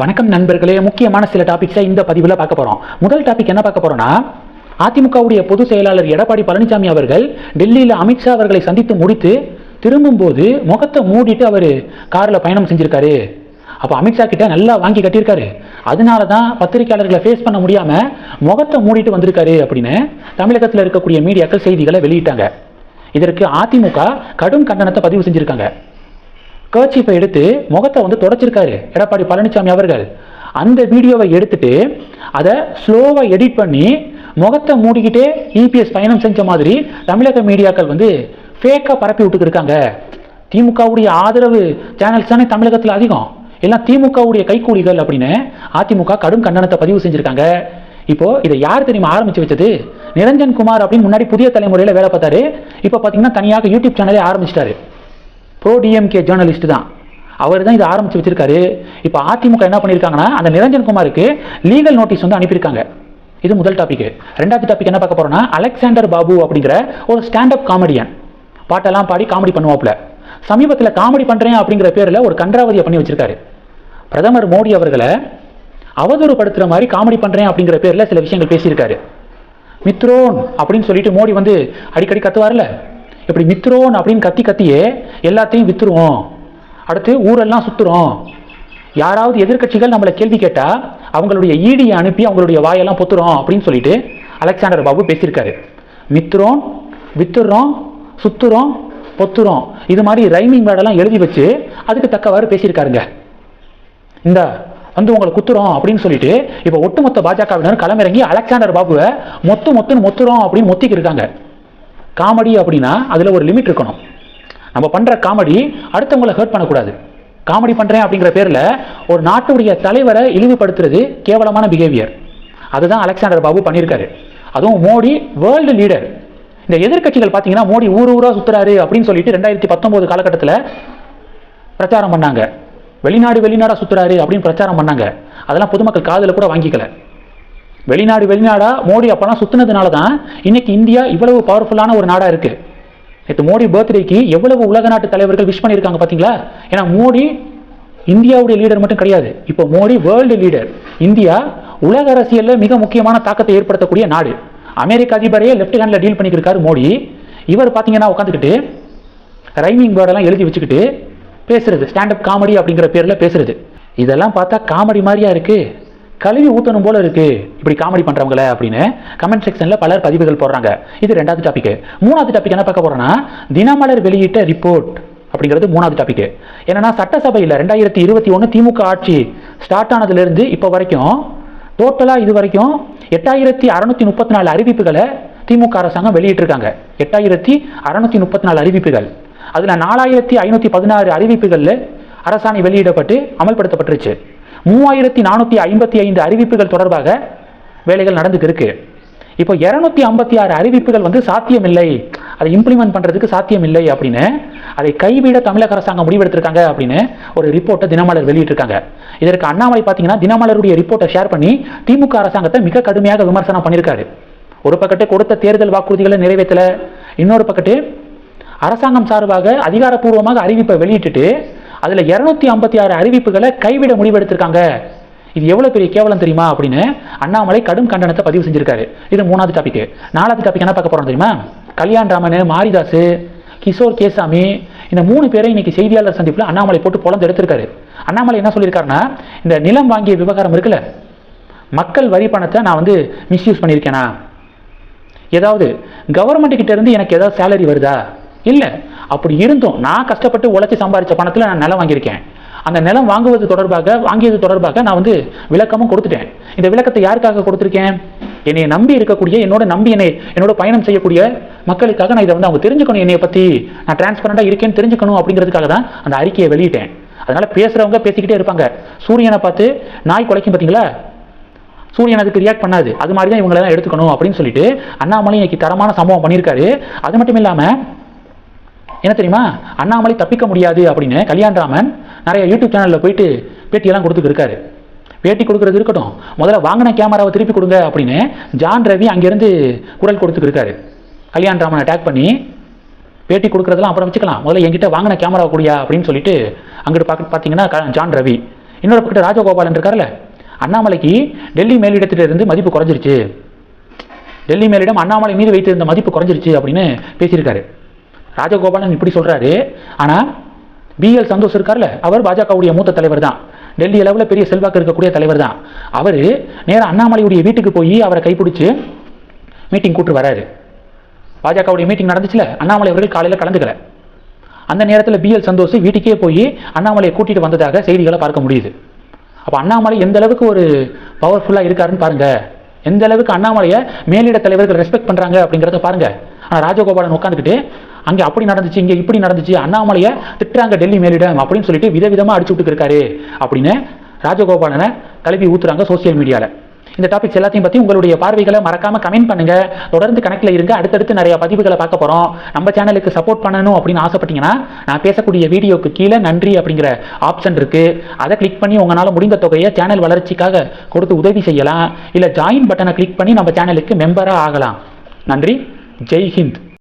வணக்கம் நண்பர்களே முக்கியமான சில டாபிக்ஸை இந்த பதிவில் பார்க்க போகிறோம் முதல் டாபிக் என்ன பார்க்க போகிறோம்னா அதிமுகவுடைய பொதுச் செயலாளர் எடப்பாடி பழனிசாமி அவர்கள் டெல்லியில் அமித்ஷா அவர்களை சந்தித்து முடித்து திரும்பும்போது முகத்தை மூடிட்டு அவர் காரில் பயணம் செஞ்சிருக்காரு. அப்போ அமித்ஷா கிட்ட நல்லா வாங்கி கட்டியிருக்காரு. அதனால தான் பத்திரிகையாளர்களை ஃபேஸ் பண்ண முடியாமல் முகத்தை மூடிட்டு வந்திருக்காரு அப்படின்னு தமிழகத்தில் இருக்கக்கூடிய மீடியாக்கள் செய்திகளை வெளியிட்டாங்க. இதற்கு அதிமுக கடும் கண்டனத்தை பதிவு செஞ்சுருக்காங்க. கர்ச்சீஃபை எடுத்து முகத்தை வந்து தொடச்சிருக்காரு. எடப்பாடி பழனிசாமி அவர்கள். அந்த வீடியோவை எடுத்துட்டு அதை ஸ்லோவாக எடிட் பண்ணி முகத்தை மூடிக்கிட்டே இபிஎஸ் பயணம் செஞ்ச மாதிரி தமிழக மீடியாக்கள் வந்து ஃபேக்காக பரப்பி விட்டுட்டு இருக்காங்க. திமுகவுடைய ஆதரவு சேனல்ஸ் தானே தமிழகத்தில் அதிகம். எல்லாம் திமுகவுடைய கைக்கூலிகள் அப்படின்னு அதிமுக கடும் கண்டனத்தை பதிவு செஞ்சுருக்காங்க. இப்போ இதை யார் தெரியுமா ஆரம்பிச்சு வச்சது? நிரஞ்சன் குமார் அப்படின்னு முன்னாடி புதிய தலைமுறையில் வேலை பார்த்தாரு. இப்போ பார்த்தீங்கன்னா தனியாக யூடியூப் சேனலே ஆரம்பிச்சிட்டாரு. ப்ரோ டிஎம்கே ஜேர்னலிஸ்ட் தான். அவர் தான் இதை ஆரம்பித்து வச்சிருக்காரு. இப்போ அதிமுக என்ன பண்ணியிருக்காங்கன்னா அந்த நிரஞ்சன் குமாருக்கு லீகல் நோட்டீஸ் வந்து அனுப்பியிருக்காங்க. இது முதல் டாபிக் ரெண்டாவது டாபிக் என்ன பார்க்க போகிறோம்னா அலெக்சாண்டர் பாபு அப்படிங்கிற ஒரு ஸ்டாண்டப் காமெடியன் பாட்டெல்லாம் பாடி காமெடி பண்ணுவாப்புல. சமீபத்தில் காமெடி பண்ணுறேன் அப்படிங்கிற பேரில் ஒரு கன்றாவதியை பண்ணி வச்சிருக்காரு. பிரதமர் மோடி அவர்களை அவதூறுபடுத்துகிற மாதிரி காமெடி பண்ணுறேன் அப்படிங்கிற பேரில் சில விஷயங்கள் பேசியிருக்காரு. மித்ரோன் அப்படின்னு சொல்லிட்டு மோடி வந்து அடிக்கடி கத்துவார்ல. இப்படி வித்துருவோம் அப்படின்னு கத்தி கத்தியே எல்லாத்தையும் வித்துருவோம். அடுத்து ஊரெல்லாம் சுத்துறோம். யாராவது எதிர்க்கட்சிகள் நம்மளை கேள்வி கேட்டால் அவங்களுடைய ஈடியை அனுப்பி அவங்களுடைய வாயெல்லாம் பொத்துறோம் அப்படின்னு சொல்லிட்டு அலெக்சாண்டர் பாபு பேசியிருக்காரு. மித்துறோம் வித்துறோம் சுத்துறோம் பொத்துறோம். இது மாதிரி ரைமிங் வேர்டெல்லாம் எழுதி வச்சு அதுக்கு தக்கவாறு பேசியிருக்காருங்க. இந்த வந்து உங்களை குத்துறோம் அப்படின்னு சொல்லிட்டு இப்போ ஒட்டுமொத்த பாஜகவினர் களமிறங்கி அலெக்சாண்டர் பாபுவை மொத்து மொத்துன்னு மொத்துறோம் அப்படின்னு மொத்திக்கு இருக்காங்க. காமெடி அப்படின்னா அதில் ஒரு லிமிட் இருக்கணும். நம்ம பண்ணுற காமெடி அடுத்தவங்களை ஹர்ட் பண்ணக்கூடாது. காமெடி பண்ணுறேன் அப்படிங்கிற பேரில் ஒரு நாட்டுடைய தலைவரை இழிவுபடுத்துறது கேவலமான பிஹேவியர் அதுதான் அலெக்சாண்டர் பாபு பண்ணியிருக்காரு. அதுவும் மோடி வேர்ல்டு லீடர் இந்த எதிர்க்கட்சிகள் பார்த்தீங்கன்னா மோடி ஊர் ஊராக சுற்றுறாரு அப்படின்னு சொல்லிட்டு ரெண்டாயிரத்தி பத்தொம்போது காலகட்டத்தில் பிரச்சாரம் பண்ணாங்க. வெளிநாடு வெளிநாடாக சுற்றுறாரு அப்படின்னு பிரச்சாரம் பண்ணாங்க. அதெல்லாம் பொதுமக்கள் காதில் கூட வாங்கிக்கல. வெளிநாடு வெளிநாடா மோடி அப்பெல்லாம் சுத்தினதுனால தான் இன்னைக்கு இந்தியா இவ்வளவு பவர்ஃபுல்லான ஒரு நாடா இருக்கு. நேற்று மோடி பர்த்டேக்கு எவ்வளவு உலக நாட்டு தலைவர்கள் விஷ் பண்ணியிருக்காங்க பார்த்தீங்களா ஏன்னா மோடி இந்தியாவுடைய லீடர் மட்டும் கிடையாது. இப்போ மோடி வேர்ல்டு லீடர் இந்தியா உலக அரசியலில் மிக முக்கியமான தாக்கத்தை ஏற்படுத்தக்கூடிய நாடு. அமெரிக்க அதிபரையே லெஃப்ட் ஹேண்டில் டீல் பண்ணியிருக்காரு மோடி. இவர் பார்த்தீங்கன்னா உட்காந்துக்கிட்டு ரைமிங் வேர்டெல்லாம் எழுதி வச்சுக்கிட்டு பேசுறது. ஸ்டாண்டப் காமெடி அப்படிங்கிற பேரில் பேசுறது. இதெல்லாம் பார்த்தா காமெடி மாதிரியா இருக்குது கழுவி ஊத்தணும் போல இருக்கு. இப்படி காமெடி பண்ணுறவங்கள அப்படின்னு கமெண்ட் செக்ஷன்ல பலர் பதிவுகள் போடுறாங்க. இது ரெண்டாவது டாபிக் மூணாவது டாபிக் என்ன பார்க்க போறோம்னா தினமலர் வெளியிட்ட ரிப்போர்ட் அப்படிங்கிறது மூணாவது டாபிக் என்னன்னா சட்டசபையில் ரெண்டாயிரத்தி இருபத்தி ஒன்று திமுக ஆட்சி ஸ்டார்ட் ஆனதுலேருந்து இப்போ வரைக்கும் டோட்டலாக இது வரைக்கும் எட்டாயிரத்தி அறநூற்றி முப்பத்தி நாலு அறிவிப்புகளை திமுக அரசாங்கம் வெளியிட்டிருக்காங்க. எட்டாயிரத்தி அறநூற்றி முப்பத்தி நாலு அறிவிப்புகள். அதில் நாலாயிரத்தி ஐநூற்றி பதினாறு அறிவிப்புகளில் அரசாணை வெளியிடப்பட்டு அமல்படுத்தப்பட்டுருச்சு. மூவாயிரத்தி நானூற்றி ஐம்பத்தி ஐந்து அறிவிப்புகள் தொடர்பாக வேலைகள் நடந்துக்கு இருக்கு. இப்போ இரநூத்தி ஐம்பத்தி ஆறு அறிவிப்புகள் வந்து சாத்தியமில்லை. அதை இம்ப்ளிமெண்ட் பண்ணுறதுக்கு சாத்தியமில்லை அப்படின்னு அதை கைவிட தமிழக அரசாங்கம் முடிவெடுத்திருக்காங்க அப்படின்னு ஒரு ரிப்போர்ட்டை தினமலர் வெளியிட்டிருக்காங்க. இதற்கு அண்ணாமலை பார்த்தீங்கன்னா தினமலருடைய ரிப்போர்ட்டை ஷேர் பண்ணி திமுக அரசாங்கத்தை மிக கடுமையாக விமர்சனம் பண்ணியிருக்காரு. ஒரு பக்கத்து கொடுத்த தேர்தல் வாக்குறுதிகளை நிறைவேற்றல இன்னொரு பக்கத்து அரசாங்கம் சார்பாக அதிகாரப்பூர்வமாக அறிவிப்பை வெளியிட்டுட்டு அதில் இரநூத்தி ஐம்பத்தி ஆறு அறிவிப்புகளை கைவிட முடிவெடுத்திருக்காங்க. இது எவ்வளோ பெரிய கேவலம் தெரியுமா அப்படின்னு அண்ணாமலை கடும் கண்டனத்தை பதிவு செஞ்சிருக்காரு. இது மூணாவது டாபிக் நாலாவது டாபிக் என்ன பார்க்க போகிறோம் தெரியுமா? கல்யாண் ராமன் மாரிதாஸ் கிஷோர் கேசாமி இந்த மூணு பேரை இன்னைக்கு செய்தியாளர் சந்திப்பில் அண்ணாமலை போட்டு பொழந்து எடுத்திருக்காரு. அண்ணாமலை என்ன சொல்லியிருக்காருன்னா இந்த நிலம் வாங்கிய விவகாரம் இருக்குல்ல மக்கள் வரி பணத்தை நான் வந்து மிஸ்யூஸ் பண்ணியிருக்கேனா? ஏதாவது கவர்மெண்ட் கிட்ட இருந்து எனக்கு ஏதாவது சேலரி வருதா? இல்லை அப்படி இருந்தும் நான் கஷ்டப்பட்டு உழைச்சி சம்பாதிச்ச பணத்தில் நான் நிலம் வாங்கியிருக்கேன். அந்த நிலம் வாங்குவது தொடர்பாக வாங்கியது தொடர்பாக நான் வந்து விளக்கமும் கொடுத்துட்டேன். இந்த விளக்கத்தை யாருக்காக கொடுத்துருக்கேன்? என்னை நம்பி இருக்கக்கூடிய என்னோட நம்பி என்னை என்னோட பயணம் செய்யக்கூடிய மக்களுக்காக நான் இதை வந்து அவங்க தெரிஞ்சுக்கணும். என்னை பற்றி நான் டிரான்ஸ்பரண்டாக இருக்கேன்னு தெரிஞ்சுக்கணும் அப்படிங்கிறதுக்காக தான் அந்த அறிக்கையை வெளியிட்டேன். அதனால் பேசுகிறவங்க பேசிக்கிட்டே இருப்பாங்க. சூரியனை பார்த்து நாய் குலைக்கும் பார்த்தீங்களா? சூரியன் அதுக்கு ரியாக்ட் பண்ணாது. அது மாதிரி தான் இவங்களெல்லாம் எடுத்துக்கணும் அப்படின்னு சொல்லிட்டு அண்ணாமலை இன்னைக்கு தரமான சம்பவம் பண்ணியிருக்காரு. அது மட்டும் இல்லாமல் என்ன தெரியுமா? அண்ணாமலை தப்பிக்க முடியாது அப்படின்னு கல்யாண்ராமன் நிறைய யூடியூப் சேனலில் போயிட்டு பேட்டியெல்லாம் கொடுத்துட்டு இருக்காரு. பேட்டி கொடுக்குறது இருக்கட்டும். முதல்ல வாங்கின கேமராவை திருப்பி கொடுங்க அப்படின்னு ஜான் ரவி அங்கேருந்து குரல் கொடுத்துருக்காரு இருக்காரு. கல்யாண்ராமனை அட்டாக் பண்ணி பேட்டி கொடுக்குறதெல்லாம் அப்புறம் வச்சுக்கலாம். முதல்ல என்கிட்ட வாங்கின கேமரா கூடியா அப்படின்னு சொல்லிட்டு அங்கிட்டு பார்க்க பார்த்தீங்கன்னா க- ஜான் ரவி. இன்னொரு பக்கத்தில் ராஜகோபாலன் இருக்கார்ல அண்ணாமலைக்கு டெல்லி மேலிடத்திலிருந்து மதிப்பு குறைஞ்சிருச்சு. டெல்லி மேலிடம் அண்ணாமலை மீது வைத்திருந்த மதிப்பு குறைஞ்சிருச்சு அப்படின்னு பேசியிருக்காரு. ராஜகோபாலன் இப்படி சொல்கிறாரு ஆனால் பிஎல் சந்தோஷ் இருக்கார்ல அவர் பாஜகவுடைய மூத்த தலைவர் தான் டெல்லி அளவில் பெரிய செல்வாக்கு இருக்கக்கூடிய தலைவர் தான் அவர் நேராக அண்ணாமலையுடைய வீட்டுக்கு போய் அவரை கைப்பிடிச்சு மீட்டிங் கூட்டு வராரு. பாஜகவுடைய மீட்டிங் நடந்துச்சுல அண்ணாமலை அவர்கள் காலையில் கலந்துக்கல. அந்த நேரத்தில் பிஎல் சந்தோஷ் வீட்டுக்கே போய் அண்ணாமலையை கூட்டிகிட்டு வந்ததாக செய்திகளை பார்க்க முடியுது. அப்போ அண்ணாமலை எந்த அளவுக்கு ஒரு பவர்ஃபுல்லாக இருக்காருன்னு பாருங்கள் எந்த அளவுக்கு அண்ணாமலையை மேலிட தலைவர்கள் ரெஸ்பெக்ட் பண்ணுறாங்க அப்படிங்கிறத பாருங்க. ஆனால் ராஜகோபாலன் உட்காந்துக்கிட்டு அங்கே அப்படி நடந்துச்சு இங்கே இப்படி நடந்துச்சு அண்ணாமலையை திட்டுறாங்க டெல்லி மேலிடம் அப்படின்னு சொல்லிட்டு விதவிதமாக அடிச்சு விட்டுருக்காரு அப்படின்னு ராஜகோபாலனை கலப்பி ஊத்துறாங்க சோசியல் மீடியாவில் இந்த டாபிக்ஸ் எல்லாத்தையும் பற்றி உங்களுடைய பார்வைகளை மறக்காமல் கமெண்ட் பண்ணுங்க. தொடர்ந்து கணக்கில் இருங்க. அடுத்தடுத்து நிறைய பதிவுகளை பார்க்க போகிறோம் நம்ம சேனலுக்கு சப்போர்ட் பண்ணணும் அப்படின்னு ஆசைப்பட்டீங்கன்னா நான் பேசக்கூடிய வீடியோக்கு கீழே நன்றி அப்படிங்கிற ஆப்ஷன் இருக்குது அதை கிளிக் பண்ணி உங்களால் முடிந்த தொகையை சேனல் வளர்ச்சிக்காக கொடுத்து உதவி செய்யலாம். இல்லை ஜாயின் பட்டனை கிளிக் பண்ணி நம்ம சேனலுக்கு மெம்பராக ஆகலாம். நன்றி. ஜெய் ஹிந்த்.